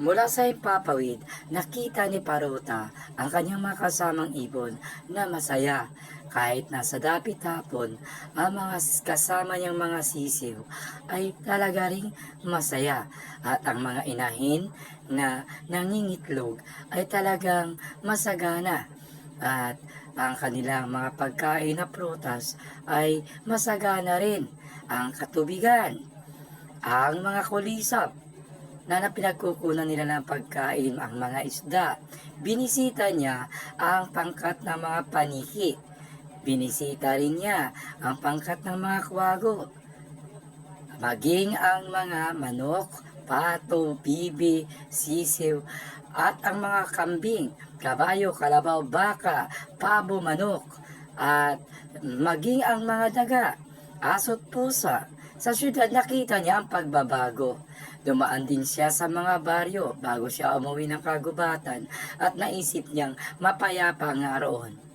Mula sa impapawid, nakita ni Paruta ang kanyang mga kasamang ibon na masaya. Kahit nasa dapit hapon, ang mga kasama niyang mga sisiw ay talaga ring masaya. At ang mga inahin na nangingitlog ay talagang masagana. At ang kanilang mga pagkain na prutas ay masagana rin. Ang katubigan, ang mga kulisap na na pinagkukunan nila ng pagkain ang mga isda. Binisita niya ang pangkat ng mga paniki. Binisita rin niya ang pangkat ng mga kwago. Maging ang mga manok, pato, bibi, sisiw, at ang mga kambing, kabayo, kalabaw, baka, pabo, manok, at maging ang mga daga, aso't pusa. Sa syudad nakita niya ang pagbabago. Dumaan din siya sa mga baryo bago siya umuwi ng kagubatan at naisip niyang mapayapa nga roon.